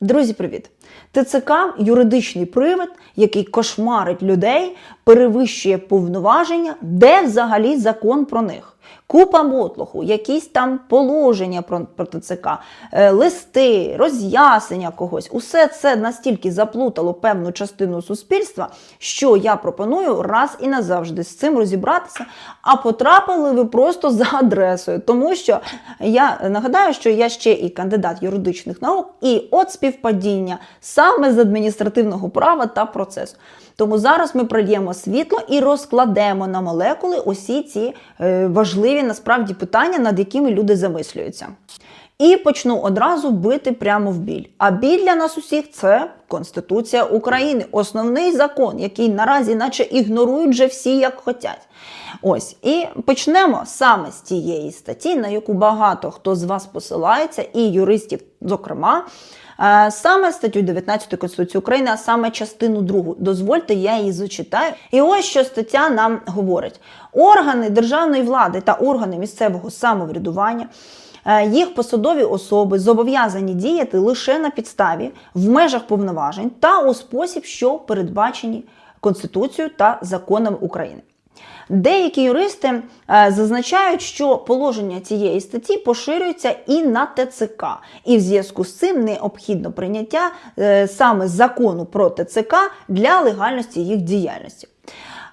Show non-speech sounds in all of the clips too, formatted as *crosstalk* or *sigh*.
Друзі, привіт! ТЦК юридичний привид, який кошмарить людей, перевищує повноваження, де взагалі закон про них. Купа мотлоху, якісь там положення про, про ТЦК, е, листи, роз'яснення когось. Усе це настільки заплутало певну частину суспільства, що я пропоную раз і назавжди з цим розібратися. А потрапили ви просто за адресою, тому що я нагадаю, що я ще і кандидат юридичних наук, і от співпадіння саме з адміністративного права та процесу. Тому зараз ми прольємо світло і розкладемо на молекули усі ці е, важливі насправді питання, над якими люди замислюються. І почну одразу бити прямо в біль. А біль для нас усіх це Конституція України, основний закон, який наразі, наче ігнорують вже всі, як хотять. Ось і почнемо саме з тієї статті, на яку багато хто з вас посилається, і юристів, зокрема. Саме статтю 19 Конституції України, а саме частину 2. Дозвольте, я її зачитаю. І ось що стаття нам говорить: органи державної влади та органи місцевого самоврядування. е, Їх посадові особи зобов'язані діяти лише на підставі в межах повноважень та у спосіб, що передбачені Конституцією та законами України. Деякі юристи е, зазначають, що положення цієї статті поширюється і на ТЦК, і в зв'язку з цим необхідно прийняття е, саме закону про ТЦК для легальності їх діяльності.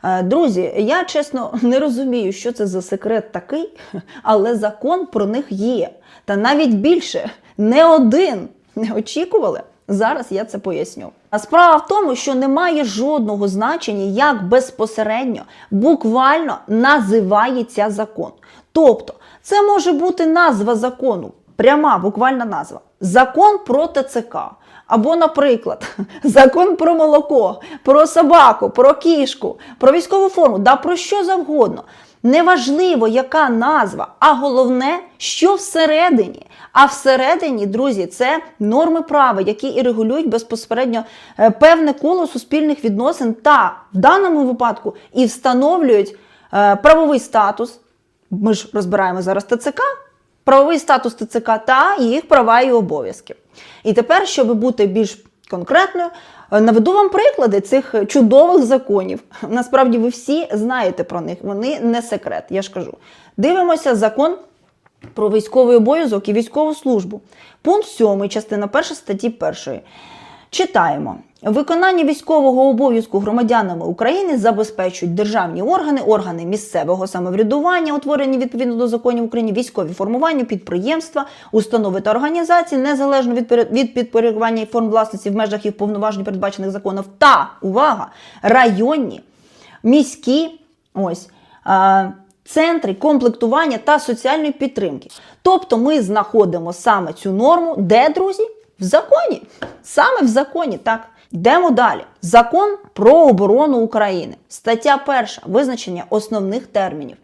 Е, Друзі, я чесно *laughs* не розумію, що це за секрет такий, *laughs* але закон про них є. Та навіть більше не один не очікували. Зараз я це поясню. А справа в тому, що немає жодного значення, як безпосередньо, буквально називається закон. Тобто, це може бути назва закону, пряма, буквальна назва. Закон про ТЦК. Або, наприклад, *laughs* закон про молоко, про собаку, про кішку, про військову форму, да про що завгодно. Неважливо, яка назва, а головне, що всередині. А всередині, друзі, це норми права, які і регулюють безпосередньо е, певне коло суспільних відносин, та в даному випадку і встановлюють е, правовий статус. Ми ж розбираємо зараз ТЦК, правовий статус ТЦК та їх права і обов'язки. І тепер, щоб бути більш конкретною, е, наведу вам приклади цих чудових законів. Насправді ви всі знаєте про них, вони не секрет, я ж кажу. Дивимося закон про військовий обов'язок і військову службу. Пункт 7, частина 1 статті 1. Читаємо. Виконання військового обов'язку громадянами України забезпечують державні органи, органи місцевого самоврядування, утворені відповідно до законів України, військові формування, підприємства, установи та організації, незалежно від, від підпорядкування і форм власності в межах їх повноважень, передбачених законом, та увага, районні, міські, ось. А, Центри комплектування та соціальної підтримки. Тобто ми знаходимо саме цю норму, де, друзі? В законі. Саме в законі, так. Йдемо далі. Закон про оборону України. Стаття 1. Визначення основних термінів.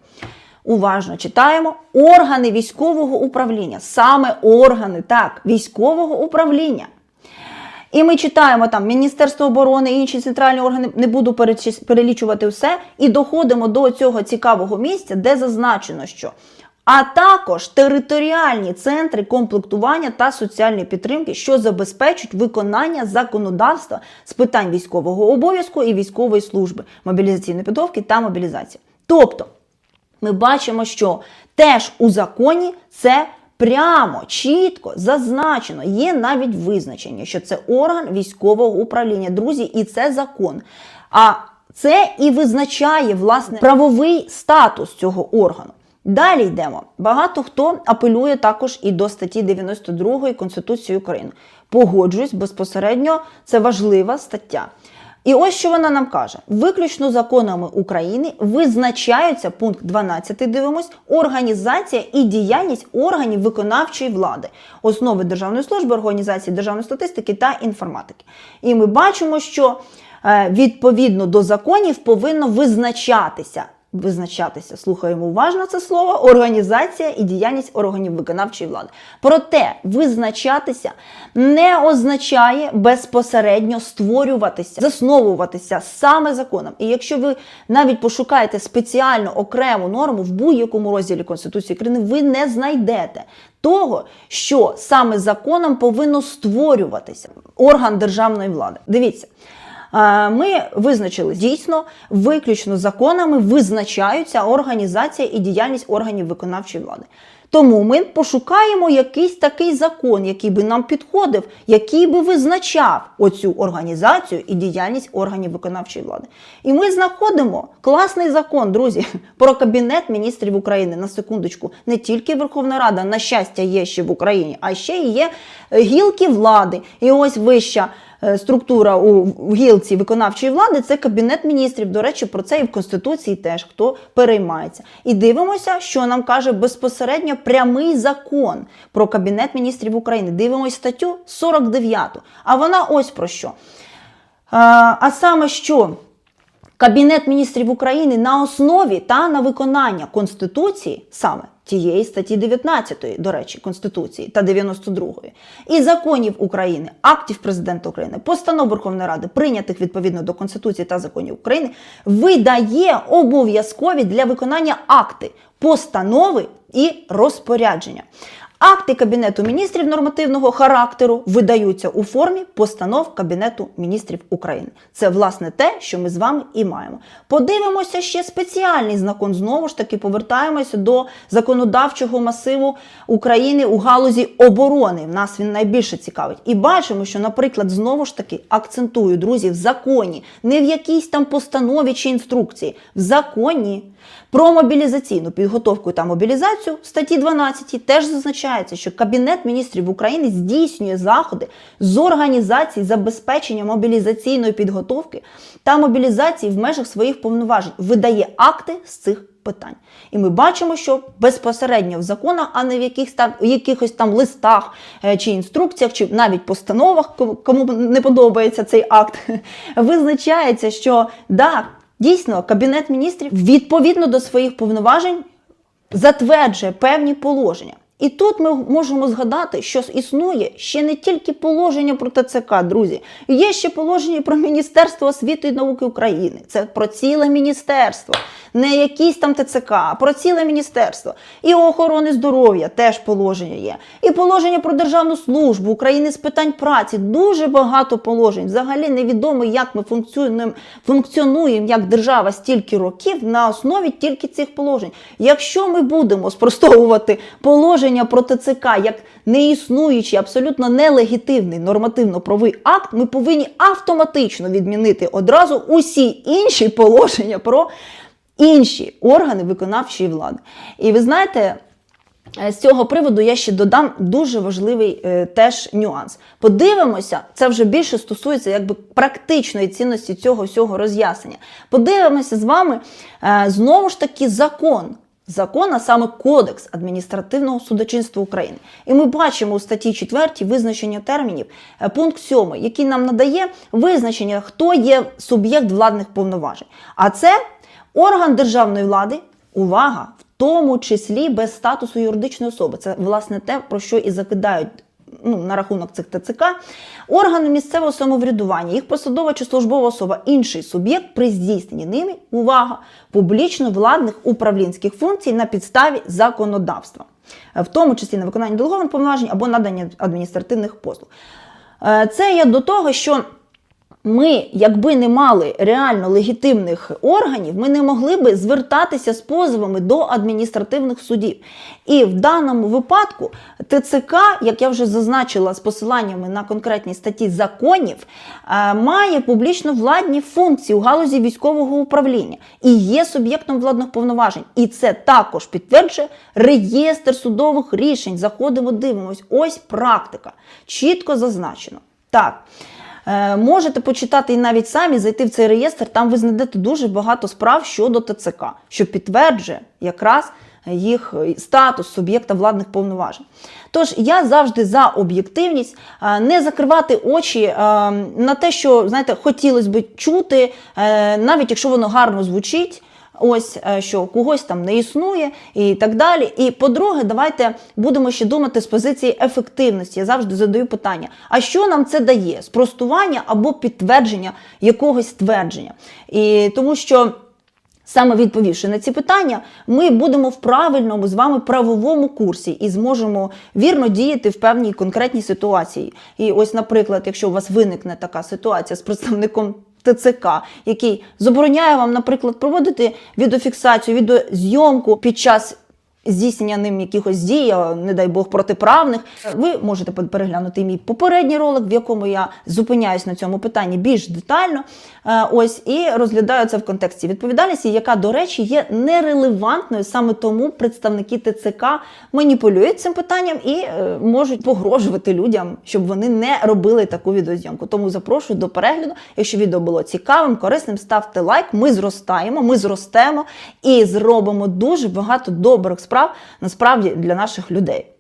Уважно читаємо органи військового управління. Саме органи, так, військового управління. І ми читаємо там Міністерство оборони, і інші центральні органи, не буду перелічувати все, і доходимо до цього цікавого місця, де зазначено, що а також територіальні центри комплектування та соціальної підтримки, що забезпечують виконання законодавства з питань військового обов'язку і військової служби, мобілізаційної підготовки та мобілізації. Тобто, ми бачимо, що теж у законі це прямо, чітко зазначено. Є навіть визначення, що це орган військового управління, друзі, і це закон. А це і визначає власне правовий статус цього органу. Далі йдемо. Багато хто апелює також і до статті 92 Конституції України. Погоджуюсь безпосередньо, це важлива стаття. І ось що вона нам каже: виключно законами України визначаються пункт 12, дивимось, організація і діяльність органів виконавчої влади, основи державної служби, організації державної статистики та інформатики. І ми бачимо, що е, відповідно до законів повинно визначатися. Визначатися, слухаємо уважно це слово, організація і діяльність органів виконавчої влади. Проте визначатися не означає безпосередньо створюватися, засновуватися саме законом. І якщо ви навіть пошукаєте спеціально окрему норму в будь-якому розділі Конституції України, ви не знайдете того, що саме законом повинно створюватися орган державної влади. Дивіться. Ми визначили дійсно, виключно законами визначаються організація і діяльність органів виконавчої влади. Тому ми пошукаємо якийсь такий закон, який би нам підходив, який би визначав оцю організацію і діяльність органів виконавчої влади. І ми знаходимо класний закон, друзі, *laughs* про кабінет міністрів України. На секундочку, не тільки Верховна Рада, на щастя, є ще в Україні, а ще і є е, гілки влади. І ось вища структура у гілці виконавчої влади це кабінет міністрів. До речі, про це і в Конституції теж хто переймається. І дивимося, що нам каже безпосередньо прямий закон про кабінет міністрів України. Дивимося статтю 49. А вона ось про що. А, а саме що Кабінет міністрів України на основі та на виконання Конституції, саме тієї статті 19, до речі, Конституції та 92 і законів України, актів президента України, постанов Верховної Ради, прийнятих відповідно до Конституції та законів України, видає обов'язкові для виконання акти, постанови і розпорядження. Акти Кабінету міністрів нормативного характеру видаються у формі постанов Кабінету міністрів України. Це власне те, що ми з вами і маємо. Подивимося ще спеціальний закон. Знову ж таки, повертаємося до законодавчого масиву України у галузі оборони. Нас він найбільше цікавить. І бачимо, що, наприклад, знову ж таки акцентую, друзі, в законі, не в якійсь там постанові чи інструкції, в законі. Про мобілізаційну підготовку та мобілізацію в статті 12 теж зазначається, що Кабінет міністрів України здійснює заходи з організації забезпечення мобілізаційної підготовки та мобілізації в межах своїх повноважень, видає акти з цих питань. І ми бачимо, що безпосередньо в законах, а не в якихось там, якихось там листах е, чи інструкціях, чи навіть постановах, кому не подобається цей акт, *laughs* визначається, що да, Дійсно, Кабінет міністрів відповідно до своїх повноважень затверджує певні положення. І тут ми можемо згадати, що існує ще не тільки положення про ТЦК, друзі. Є ще положення про Міністерство освіти і науки України. Це про ціле міністерство, не якісь там ТЦК, а про ціле міністерство. І охорони здоров'я теж положення є. І положення про державну службу України з питань праці. Дуже багато положень. Взагалі невідомо, як ми функціонуємо, функціонуємо як держава стільки років на основі тільки цих положень. Якщо ми будемо спростовувати положення про ТЦК як неіснуючий, абсолютно нелегітимний нормативно-правовий акт, ми повинні автоматично відмінити одразу усі інші положення про інші органи виконавчої влади. І ви знаєте. Е, З цього приводу я ще додам дуже важливий е, теж нюанс. Подивимося, це вже більше стосується якби практичної цінності цього всього роз'яснення. Подивимося з вами е, знову ж таки закон. Закон, а саме Кодекс адміністративного судочинства України. І ми бачимо у статті 4 визначення термінів, е, пункт 7, який нам надає визначення, хто є суб'єкт владних повноважень. А це орган державної влади, увага, в тому числі без статусу юридичної особи. Це власне те, про що і закидають. Ну, на рахунок цих ТЦК, органи місцевого самоврядування, їх посадова чи службова особа, інший суб'єкт при здійсненні ними, увага, публічно-владних управлінських функцій на підставі законодавства, в тому числі на виконання делегованих повноважень або надання адміністративних послуг. Е, Це є до того, що ми, якби не мали реально легітимних органів, ми не могли би звертатися з позовами до адміністративних судів. І в даному випадку ТЦК, як я вже зазначила з посиланнями на конкретні статті законів, е, має публічно владні функції у галузі військового управління і є суб'єктом владних повноважень. І це також підтверджує реєстр судових рішень. Заходимо, дивимось. Ось практика. Чітко зазначено. Так. Е, Можете почитати і навіть самі зайти в цей реєстр, там ви знайдете дуже багато справ щодо ТЦК, що підтверджує якраз їх статус суб'єкта владних повноважень. Тож я завжди за об'єктивність, е, не закривати очі е, на те, що знаєте, хотілося б чути, навіть якщо воно гарно звучить. Ось е, що когось там не існує і так далі. І по-друге, давайте будемо ще думати з позиції ефективності. Я завжди задаю питання: а що нам це дає? Спростування або підтвердження якогось твердження? І тому що. Саме відповівши на ці питання, ми будемо в правильному з вами правовому курсі і зможемо вірно діяти в певній конкретній ситуації. І ось, наприклад, якщо у вас виникне така ситуація з представником ТЦК, який забороняє вам, наприклад, проводити відеофіксацію, відеозйомку під час здійснення ним якихось дій, не дай Бог, протиправних. Ви можете переглянути мій попередній ролик, в якому я зупиняюсь на цьому питанні більш детально. Е, Ось і розглядаю це в контексті відповідальності, яка, до речі, є нерелевантною. Саме тому представники ТЦК маніпулюють цим питанням і е, можуть погрожувати людям, щоб вони не робили таку відеозйомку. Тому запрошую до перегляду. Якщо відео було цікавим, корисним, ставте лайк. Ми зростаємо, ми зростемо і зробимо дуже багато добрих справ насправді для наших людей.